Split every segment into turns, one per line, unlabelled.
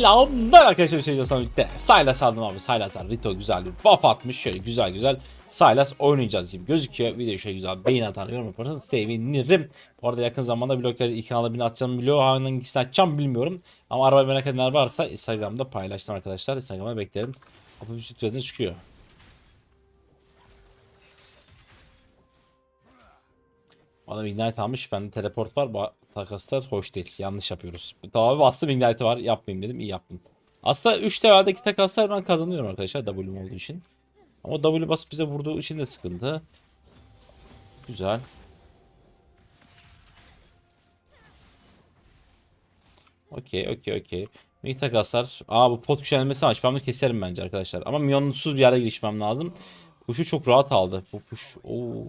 Selamlar arkadaşlar bir şey diyorsam birlikte. Sylas aldım abi Sylas aldım. Rito güzel bir buff atmış. Şöyle güzel güzel Sylas oynayacağız gibi gözüküyor. Videoyu şöyle güzel beğen atar yorum yaparsanız sevinirim. Bu arada yakın zamanda blog iki kanalda birini atacağım biliyor. Hangisini açacağım bilmiyorum. Ama araba merak edenler varsa Instagram'da paylaştım arkadaşlar. Instagram'a beklerim. Kapı bir süt yazın çıkıyor. Adam ignite almış. Bende teleport var. Takaslar hoş değil. Yanlış yapıyoruz. Tamam bastım ignite var. Yapmayayım dedim. iyi yaptım. Aslında 3 levaldeki takaslar ben kazanıyorum arkadaşlar. W'm olduğu için. Ama W basıp bize vurduğu için de sıkıntı. Güzel. Okey okey okey. Mini takaslar. Aa bu pot güçlenmesi aç. Ben bunu keserim bence arkadaşlar. Ama milyonsuz bir yere girişmem lazım. Kuşu çok rahat aldı. Bu kuş. Oo.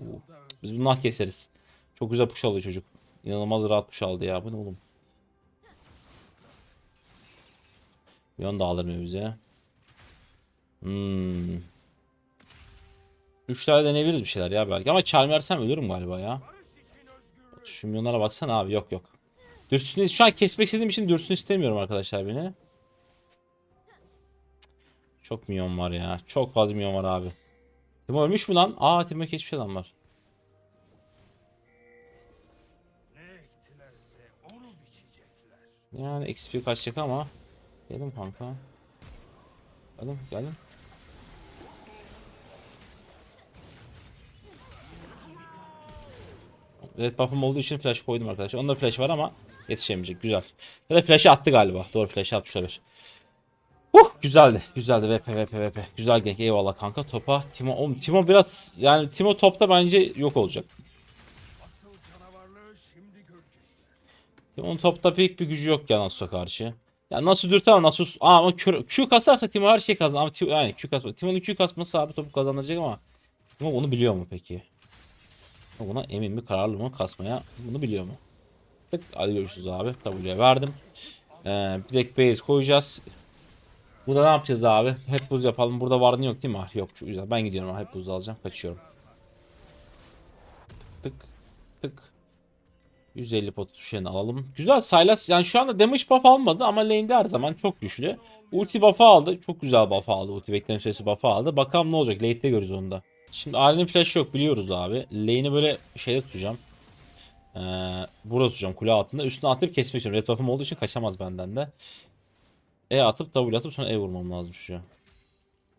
Biz bundan keseriz. Çok güzel push alıyor çocuk. İnanılmaz rahat push aldı ya. Bu ne oğlum? Yon da alır mı bize? Hmm. Üç deneyebiliriz bir şeyler ya belki. Ama charm versem ölürüm galiba ya. Şu milyonlara baksana abi. Yok yok. Dürsünü şu an kesmek istediğim için dürsün istemiyorum arkadaşlar beni. Çok milyon var ya. Çok fazla milyon var abi. Timo ölmüş mü lan? Aa Timo kesmiş adam var. Yani XP kaçacak ama. Gelin kanka. Gelin gelin. Red buff'ım olduğu için flash koydum arkadaşlar. Onda flash var ama yetişemeyecek. Güzel. Ya da flash'ı attı galiba. Doğru flash'ı atmış olabilir. Uh, güzeldi. Güzeldi. VP VP VP. Güzel gank. Eyvallah kanka. Topa Timo. Oğlum, Timo biraz yani Timo topta bence yok olacak. Timo'nun topta pek bir gücü yok ya Nasus'a karşı. Ya nasıl dürter ama Nasus Aa, ama Q, kasarsa Timo her şey kazanır. Ama Timo, yani Q kasma. Timo'nun Q kasması abi topu kazandıracak ama Timo bunu biliyor mu peki? Buna emin mi kararlı mı kasmaya bunu biliyor mu? Tık, hadi görüşürüz abi. W'ye verdim. Ee, bir tek base koyacağız. Burada ne yapacağız abi? Hep buz yapalım. Burada vardı yok değil mi? Ah, yok çok güzel. Ben gidiyorum. Hep buz alacağım. Kaçıyorum. Tık tık. 150 pot şeyini alalım. Güzel Sylas yani şu anda damage buff almadı ama lane'de her zaman çok güçlü. Ulti buff'ı aldı. Çok güzel buff aldı. Ulti bekleme süresi buff'ı aldı. Bakalım ne olacak. Late'de görürüz onu da. Şimdi Ali'nin flash yok biliyoruz abi. Lane'i böyle şeyde tutacağım. Ee, burada tutacağım kule altında. Üstüne atıp kesmek istiyorum. Red buff'ım olduğu için kaçamaz benden de. E atıp W atıp sonra E vurmam lazım şu.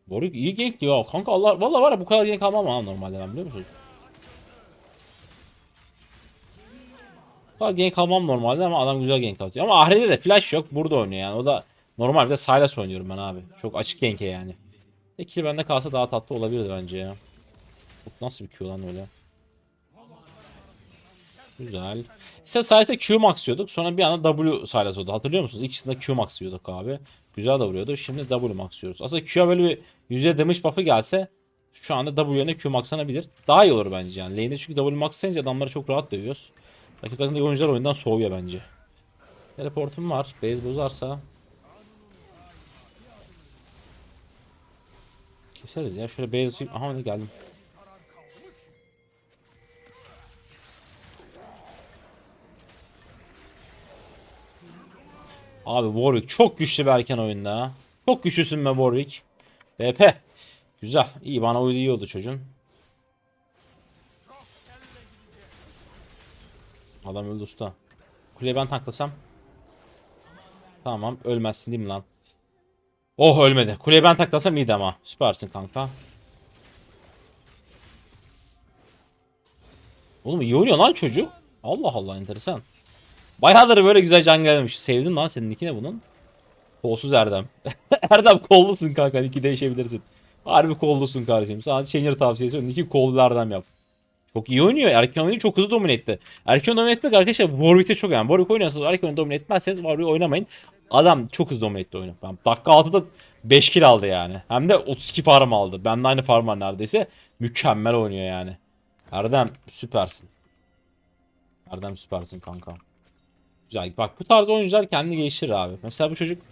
Boruk iyi gank diyor. Kanka Allah vallahi var ya bu kadar gank almam ha normalde ben biliyor musun? Kadar gank almam normalde ama adam güzel gank atıyor. Ama Ahre'de de flash yok. Burada oynuyor yani. O da normal bir de Sylas oynuyorum ben abi. Çok açık gank'e yani. Tekili bende kalsa daha tatlı olabilirdi bence ya. Bu nasıl bir Q lan öyle? Güzel. İşte sayesinde Q maxlıyorduk. Sonra bir anda W Sylas oldu. Hatırlıyor musunuz? İkisinde Q maxlıyorduk abi. Güzel da vuruyordu. Şimdi W maxlıyoruz. Aslında Q'ya böyle bir yüzde damage buff'ı gelse şu anda W yerine Q maxlanabilir. Daha iyi olur bence yani. Lane'de çünkü W maxlayınca adamları çok rahat dövüyoruz. Rakip takımdaki oyuncular oyundan soğuyor bence. Teleportum var. Base bozarsa Keseriz ya. Şöyle base. Aha ne geldim. Abi Warwick çok güçlü bir erken oyunda. Çok güçlüsün be Warwick. BP. Güzel. İyi bana uydu iyi oldu çocuğun. Adam öldü usta. Kuleyi ben taklasam. Tamam ölmezsin değil mi lan? Oh ölmedi. Kuleyi ben taklasam iyiydi ama. Süpersin kanka. Oğlum iyi oynuyor lan çocuk. Allah Allah enteresan. Bayağıdır böyle güzel can gelmemiş. Sevdim lan senin ne bunun. Kolsuz Erdem. Erdem kollusun kanka. Niki değişebilirsin. Harbi kollusun kardeşim. Sana Changer tavsiyesi. Niki kollu Erdem yap. Çok iyi oynuyor. Erken oyunu çok hızlı domine etti. Erken domine etmek arkadaşlar Warwick'te çok yani. Warwick oynuyorsanız erken oyunu domine etmezseniz Warwick oynamayın. Adam çok hızlı domine etti oyunu. Ben dakika 6'da 5 kill aldı yani. Hem de 32 farm aldı. Ben de aynı farm var neredeyse. Mükemmel oynuyor yani. Erdem süpersin. Erdem süpersin kanka. Güzel. Bak bu tarz oyuncular kendini geliştirir abi. Mesela bu çocuk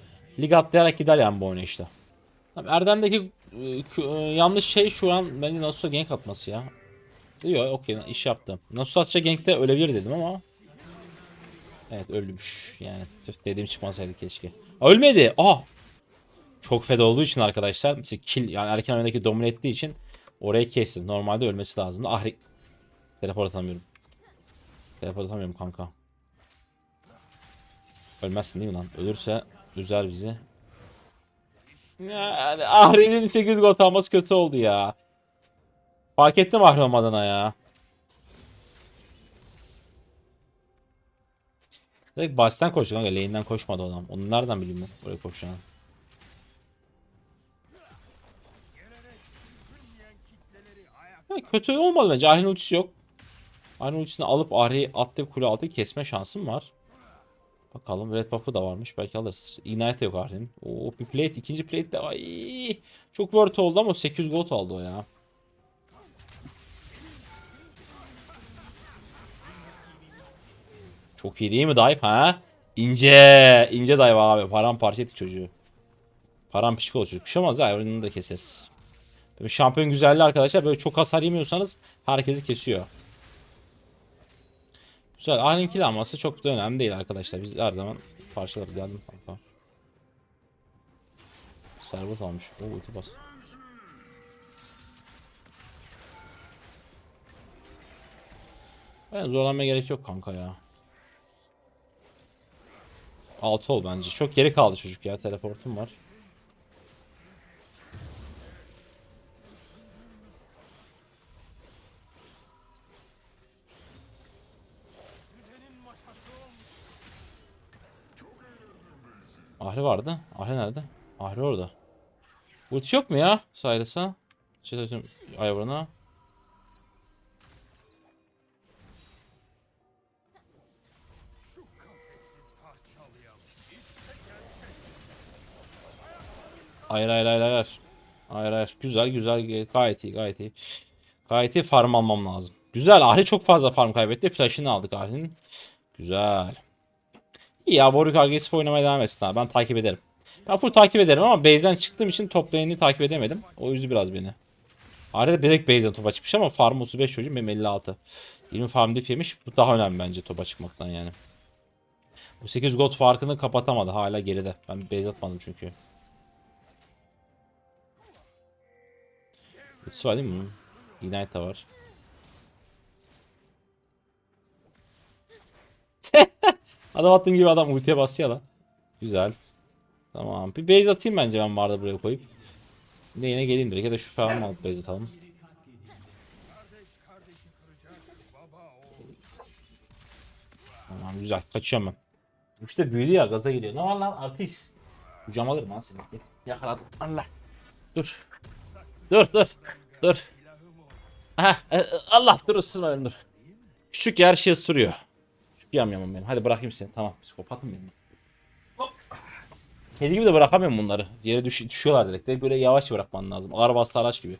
lig atlayarak gider yani bu oynayışta. Tabii Erdem'deki k- e, yanlış şey şu an bence Nasus'a gank atması ya. Yok okey iş yaptım. Nasus atça gankte ölebilir dedim ama. Evet ölmüş. Yani dediğim çıkmasaydı keşke. Ölmedi. Aa. Çok fed olduğu için arkadaşlar. işte kill yani erken oyundaki domine ettiği için orayı kesti. Normalde ölmesi lazımdı. Ah Teleport atamıyorum. Teleport atamıyorum kanka. Ölmezsin değil mi lan? Ölürse üzer bizi. Ahri'nin 8 gol alması kötü oldu ya. Fark ettim Ahri olmadığına ya. Direkt base'ten koştu kanka. Lane'den koşmadı adam. Onu nereden bileyim ben buraya koşacağını. Kötü olmadı bence. Ahri'nin ultisi yok. Ahri'nin ultisini alıp Ahri'yi atlayıp kule altı kesme şansım var. Bakalım red buff'ı da varmış. Belki alırız. Ignite yok Ahri'nin. Oo bir plate. ikinci plate de. Ay, çok worth oldu ama 800 gold aldı o ya. Çok iyi değil mi dive ha? İnce. ince dive abi. Paramparça ettik çocuğu. Paramparça olur çocuk. Olmaz ya. Oyununu da keseriz. Böyle şampiyon güzelliği arkadaşlar. Böyle çok hasar yemiyorsanız herkesi kesiyor. Güzel. Arlen kill alması çok da önemli değil arkadaşlar. Biz her zaman parçalarız. Geldim kanka. Servot almış. Oo ulti bas. Ben zorlanmaya gerek yok kanka ya. 6 ol bence. Çok geri kaldı çocuk ya. Teleportum var. Ahri vardı. Ahri nerede? Ahri orada. Ulti yok mu ya? Silas'a. Şey. Ayvarına. Hayır hayır hayır hayır. Hayır hayır. Güzel güzel. Gayet iyi gayet iyi. Gayet iyi farm almam lazım. Güzel. Ahri çok fazla farm kaybetti. Flash'ını aldık Ahri'nin. Güzel. İyi ya Warwick agresif oynamaya devam etsin abi. Ben takip ederim. Ben full takip ederim ama base'den çıktığım için top takip edemedim. O yüzü biraz beni. Arada direkt base'den topa çıkmış ama farm 35 çocuğum benim 56. 20 farm diff yemiş. Bu daha önemli bence topa çıkmaktan yani. Bu 8 gold farkını kapatamadı. Hala geride. Ben base atmadım çünkü. Ultisi var değil mi bunun? Ignite var. Adam attığım gibi adam ultiye basıyor lan. Güzel. Tamam. Bir base atayım bence ben barda buraya koyup. Bir de yine geleyim direkt ya da şu falan alıp base atalım. Tamam güzel. Kaçıyorum ben. İşte büyülü ya gaza geliyor. Ne var lan artist? Kucağıma alırım lan seni. Yakaladım. Allah. Dur. Dur dur. Dur. Aha, e, e, Allah dur ısırma beni dur. Küçük yer şey ısırıyor. Küçük yamyamım benim. Hadi bırakayım seni. Tamam psikopatım benim. Hop. Kedi gibi de bırakamıyorum bunları. Yere düş düşüyorlar direkt. Direkt böyle yavaş bırakman lazım. Ağır bastı araç gibi.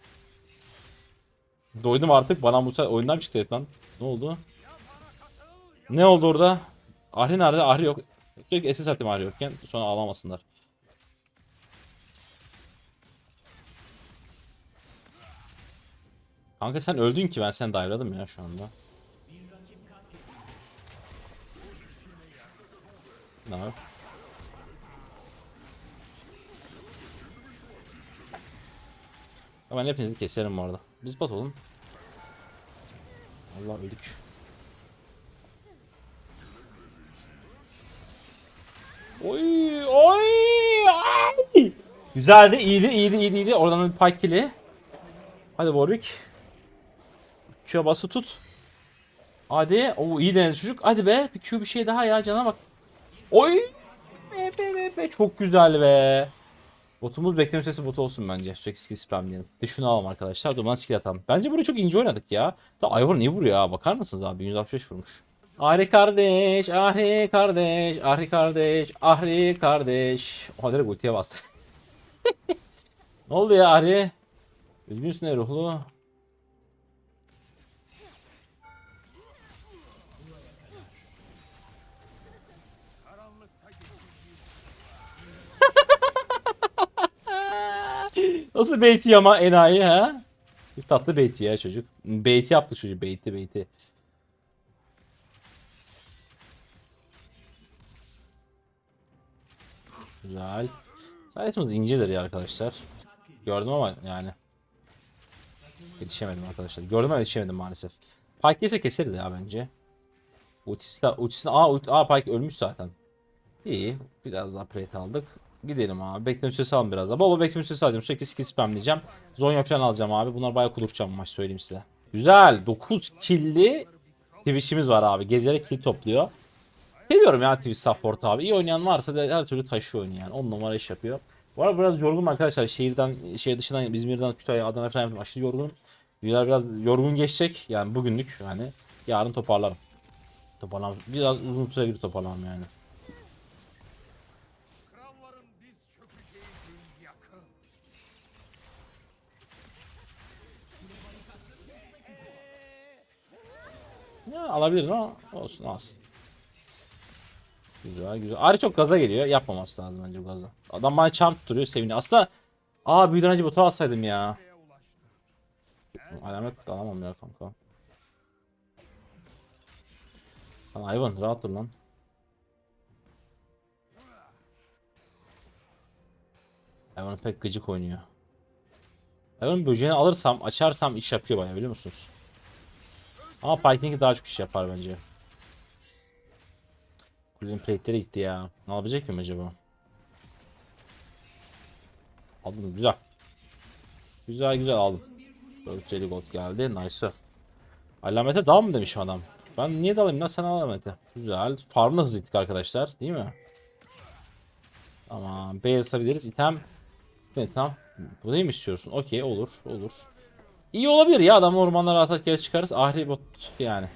Doydum artık. Bana bu oyundan çıktı herif lan. Ne oldu? Ne oldu orada? Ahri nerede? Ahri yok. Sürekli SS attım Ahri yokken. Sonra ağlamasınlar. Kanka sen öldün ki ben seni dive'ladım ya şu anda. Ne var? Ben hepinizi keserim bu arada. Biz bat olun. Allah öldük. Oy oy ay. Güzeldi, iyiydi, iyiydi, iyiydi, iyiydi. Oradan bir pike kill'i. Hadi Warwick. Q'ya bası tut. Hadi. O iyi denedi çocuk. Hadi be. Bir Q bir şey daha ya cana bak. Oy. Be be be be. Çok güzel be. Botumuz bekleme süresi botu olsun bence. Sürekli skill spamleyelim. De şunu alalım arkadaşlar. Duman skill atalım. Bence burayı çok ince oynadık ya. Da Ivor niye vuruyor ya? Bakar mısınız abi? 165 vurmuş. Ahri kardeş, Ahri kardeş, Ahri kardeş, Ahri kardeş. Oha direkt ultiye bastı. ne oldu ya Ahri? Üzgünsün ya ruhlu. Nasıl beyti ama enayi ha? Bir tatlı beyti ya çocuk. Beyti yaptık çocuk. Beyti beyti. Güzel. Sayesimiz incedir ya arkadaşlar. Gördüm ama yani. Yetişemedim arkadaşlar. Gördüm ama yetişemedim maalesef. Pike yese keseriz ya bence. Ultisi de, ultisini, aa, ulti, aa Pike ölmüş zaten. İyi. Biraz daha plate aldık. Gidelim abi. Bekleme süresi alın biraz daha. Baba bekleme süresi alacağım. Sürekli skill spamleyeceğim. Zonya falan alacağım abi. Bunlar bayağı kudurtacağım bu maç söyleyeyim size. Güzel. 9 killi Twitch'imiz var abi. Gezerek kill topluyor. Seviyorum ya Twitch support abi. İyi oynayan varsa da her türlü taşıyor oyunu yani. 10 numara iş yapıyor. Bu arada biraz yorgunum arkadaşlar. Şehirden, şehir dışından İzmir'den Kütahya, Adana falan yaptım. aşırı yorgunum. Videolar biraz yorgun geçecek. Yani bugünlük yani. Yarın toparlarım. Toparlam. Biraz uzun süre bir toparlamam yani. Ya alabilirim ama olsun alsın. Güzel güzel. Ari çok gaza geliyor. Yapmaması lazım bence bu gaza. Adam bana çarp tutturuyor seviniyor. Aslında aa büyüden önce botu alsaydım ya. Alamet de alamam ya kanka. Lan hayvan rahat dur lan. Hayvan pek gıcık oynuyor. Hayvan böceğini alırsam açarsam iş yapıyor bayağı biliyor musunuz? Ama Piking'i daha çok iş yapar bence. Kulenin plate'leri gitti ya. Ne yapabilecek miyim acaba? Aldım güzel. Güzel güzel aldım. 450 gold geldi. Nice. Alamete dal mı demiş adam. Ben niye dalayım lan sen alamete. Güzel. Farmla hızlı gittik arkadaşlar. Değil mi? Tamam. B yazabiliriz. İtem. Evet tamam. Bu değil mi istiyorsun? Okey olur. Olur. İyi olabilir ya adam ormanlara atak geri çıkarız. Ahri bot yani.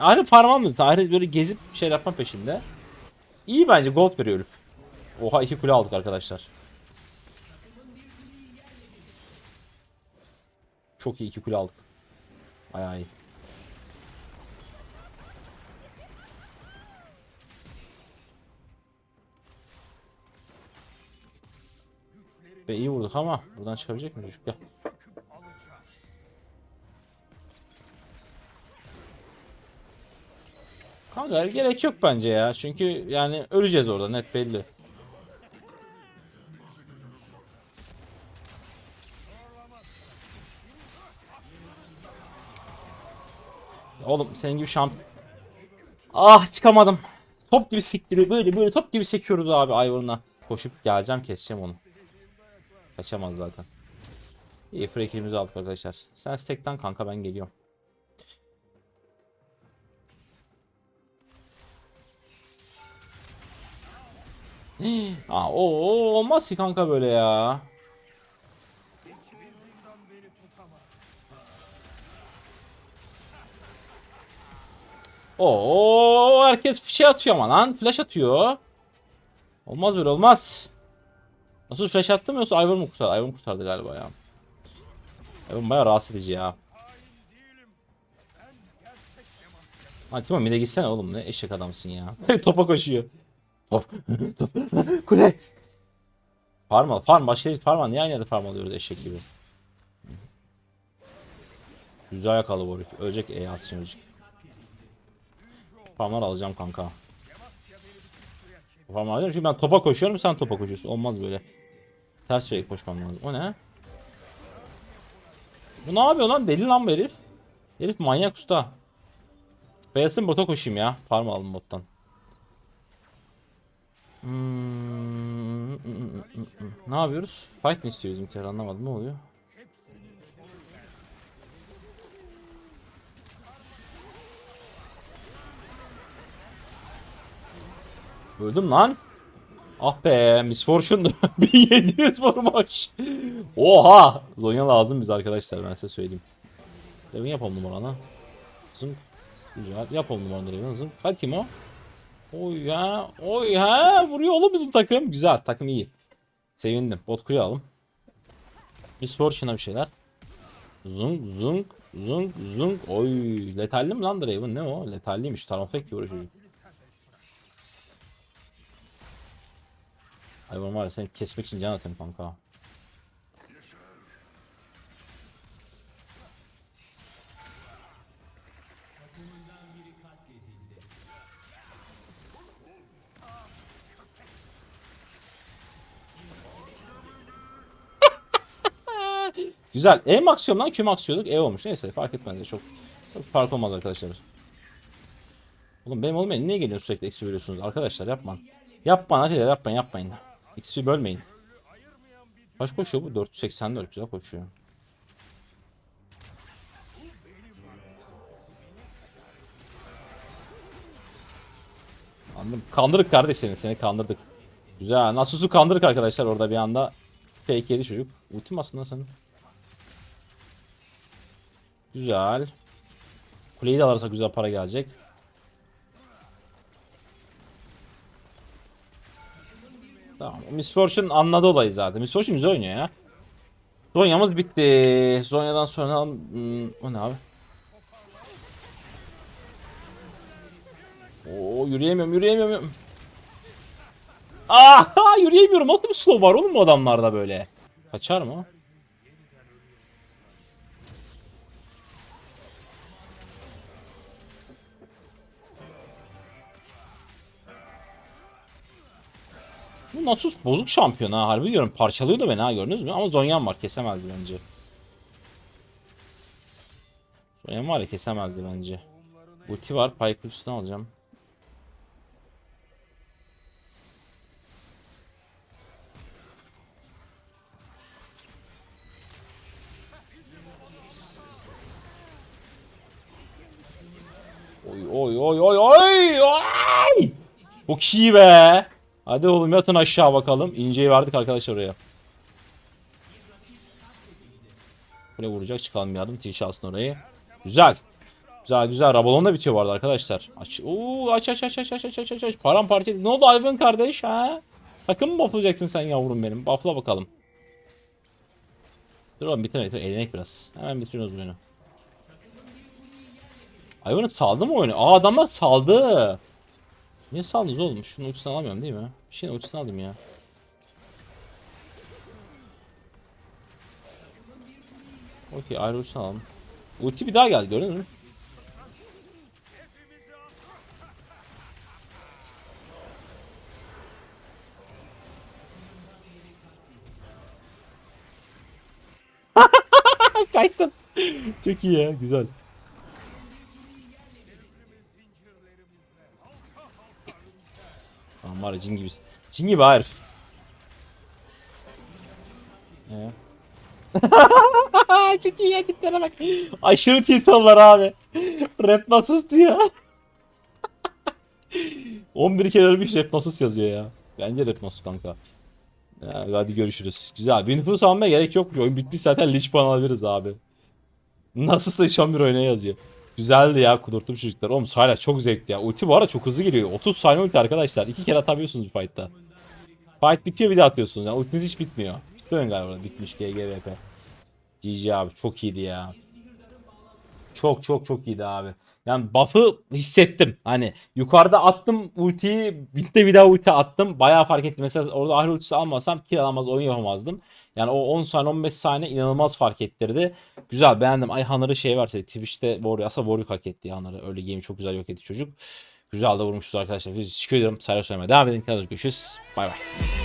Ahri farm almıyor. Ahri böyle gezip şey yapma peşinde. İyi bence gold veriyor herif. Oha iki kule aldık arkadaşlar. Çok iyi iki kule aldık. Bayağı iyi. Ve iyi vurduk ama buradan çıkabilecek mi çocuk? Gel. Kanka gerek yok bence ya. Çünkü yani öleceğiz orada net belli. Oğlum senin gibi şamp... Ah çıkamadım. Top gibi siktiriyor. Böyle böyle top gibi sekiyoruz abi Ivor'una. Koşup geleceğim keseceğim onu. Kaçamaz zaten. İyi free aldık arkadaşlar. Sen stack'ten kanka ben geliyorum. Aa, o, o olmaz ki kanka böyle ya. Oo herkes şey atıyor ama lan flash atıyor. Olmaz böyle olmaz. Nasıl flash attı mı yoksa Ivor mu kurtardı? Ivor kurtardı galiba ya. Ivor bayağı rahatsız edici ya. Lan Timo mide gitsene oğlum ne eşek adamsın ya. Topa koşuyor. Kule. Farm al. Farm. Başka bir farm al. Niye aynı yerde farm alıyoruz eşek gibi. Güzel yakaladı Warwick. Ölecek E atsın ölecek. Farmlar alacağım kanka. Farmlar alacağım çünkü ben topa koşuyorum sen topa koşuyorsun. Olmaz böyle. Ters yere koşmam lazım. O ne? Bu ne yapıyor lan? Deli lan bu herif. Herif manyak usta. Beyazın bota koşayım ya. Farm aldım bottan. Hmm, ne yapıyoruz? Fight mi istiyoruz Inter anlamadım ne oluyor? Öldüm lan. Ah be Miss Fortune 1700 vurmuş. Oha! Zonya lazım biz arkadaşlar ben size söyleyeyim. Devin yapalım numarana. Zınk. Güzel. Yapalım numaranı Devin zınk. Hadi Timo. Oy ya. Oy ya. Vuruyor oğlum bizim takım. Güzel. Takım iyi. Sevindim. Bot kuyu alalım. Miss Fortune'a bir şeyler. Zunk zunk zunk zunk. Oy. Letalli mi lan Draven? Ne o? Letalliymiş. Tarafek ki uğraşıyor. Hayvan var ya seni kesmek için can atıyorum kanka. Güzel. E maksimumdan Q maksiyorduk. E olmuş. Neyse fark etmez. Çok, çok fark olmaz arkadaşlar. Oğlum benim oğlum niye geliyorsun sürekli XP veriyorsunuz? Arkadaşlar yapmayın. Yapmayın arkadaşlar yapmayın yapmayın. XP bölmeyin. Kaç koşuyor bu? 484 güzel koşuyor. Anladım. Kandırdık kardeş seni. Seni kandırdık. Güzel. Nasus'u kandırdık arkadaşlar orada bir anda. Fake yedi çocuk. Ultim aslında senin. Güzel. Kuleyi de alırsak güzel para gelecek. Tamam. Miss Fortune anladı olayı zaten. Miss Fortune güzel oynuyor ya. Zonya'mız bitti. Zonya'dan sonra hmm, o ne abi? Oo yürüyemiyorum, yürüyemiyorum. Aa yürüyemiyorum. Nasıl bir slow var oğlum bu adamlarda böyle? Kaçar mı? Nasus bozuk şampiyon ha harbi diyorum parçalıyordu beni ha gördünüz mü ama Zonyan var kesemezdi bence. Zonyan var ya kesemezdi bence. Ulti var Pyke üstüne alacağım. Oy oy oy oy oy oy! Bu iyi be. Hadi oğlum yatın aşağı bakalım. İnceyi verdik arkadaşlar oraya. Buraya vuracak çıkalım yardım. Twitch alsın orayı. Güzel. Güzel güzel. Rabalon da bitiyor arada arkadaşlar. Aç. Oo, aç aç aç aç aç aç aç aç. Paramparça. Ne oldu Ivan kardeş ha? Takım mı bufflayacaksın sen yavrum benim? Buffla bakalım. Dur oğlum bitirme bitirme. Eğlenek biraz. Hemen bitiriyoruz oyunu. Ivan'ı saldı mı oyunu? Aa adamlar saldı. Niye saldınız oğlum? Şunun ultisini alamıyorum değil mi? Bir şeyin ultisini alayım ya. Okey ayrı ultisini alalım. Ulti bir daha geldi gördün mü? Kaçtım. Çok iyi ya güzel. Lan var ya cin gibisin. Cin gibi herif. Ee? Çok iyi tiplere bak. Aşırı titollar abi. Rap nasıl diyor. 11 kere ölmüş rap nasıl yazıyor ya. Bence rap nasıl kanka. Ya, hadi görüşürüz. Güzel. Bir nüfus almaya gerek yokmuş. Oyun bitmiş zaten Lich puan alabiliriz abi. Nasıl da şu an bir oyuna yazıyor. Güzeldi ya kudurttum çocuklar. Oğlum hala çok zevkli ya. Ulti bu arada çok hızlı geliyor. 30 saniye ulti arkadaşlar. İki kere atabiliyorsunuz bir fight'ta. Fight bitiyor bir daha atıyorsunuz. Yani ultiniz hiç bitmiyor. Bitti oyun galiba. Bitmiş GGVP. GG abi çok iyiydi ya. Çok çok çok iyiydi abi. Yani buff'ı hissettim. Hani yukarıda attım ultiyi bitti bir daha ulti attım. Bayağı fark ettim. Mesela orada ahri ultisi almasam kill alamaz oyun yapamazdım. Yani o 10 saniye 15 saniye inanılmaz fark ettirdi. Güzel beğendim. Ay Hanır'ı şey verse Twitch'te Warrior aslında Warrior hak etti Hanır'ı. Öyle game çok güzel yok etti çocuk. Güzel de vurmuşuz arkadaşlar. Biz teşekkür ediyorum. Sayra söylemeye devam edin. Görüşürüz. Bay bay.